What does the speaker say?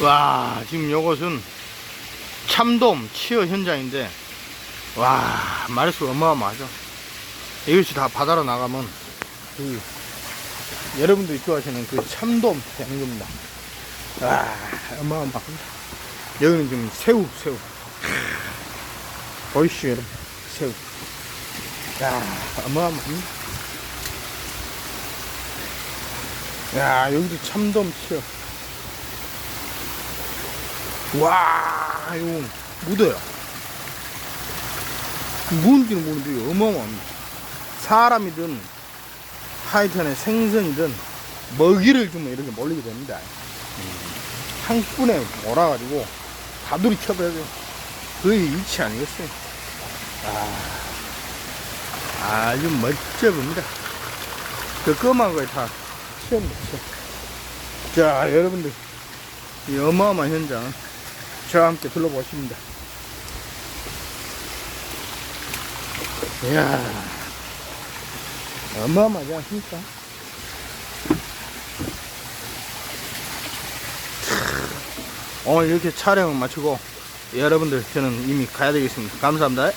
와, 지금 요것은 참돔 치어 현장인데, 와, 마리수 어마어마하죠. 이것이 다 바다로 나가면, 그, 여러분들이 좋아하시는 그 참돔 되는 겁니다. 와, 어마어마합니다. 여기는 지금 새우, 새우. 보이시죠, 여러분? 새우. 야, 어마어마합니다. 야, 여기도 참돔 치어. 와, 이거 묻어요. 무는지는 모르는데 어마어마합니다. 사람이든 하여튼에 생선이든 먹이를 주면 이렇게 몰리게 됩니다. 한 끈에 몰아가지고 다두리 쳐버려요. 거의 일치 아니겠어요? 아, 아주 멋져 봅니다. 그 검은 거에 다 치워놓죠. 자, 여러분들. 이 어마어마한 현장 저와 함께 둘러보십니다. 이야, 어마어마하지 않습니까? 오늘 이렇게 촬영을 마치고 여러분들 저는 이미 가야 되겠습니다. 감사합니다.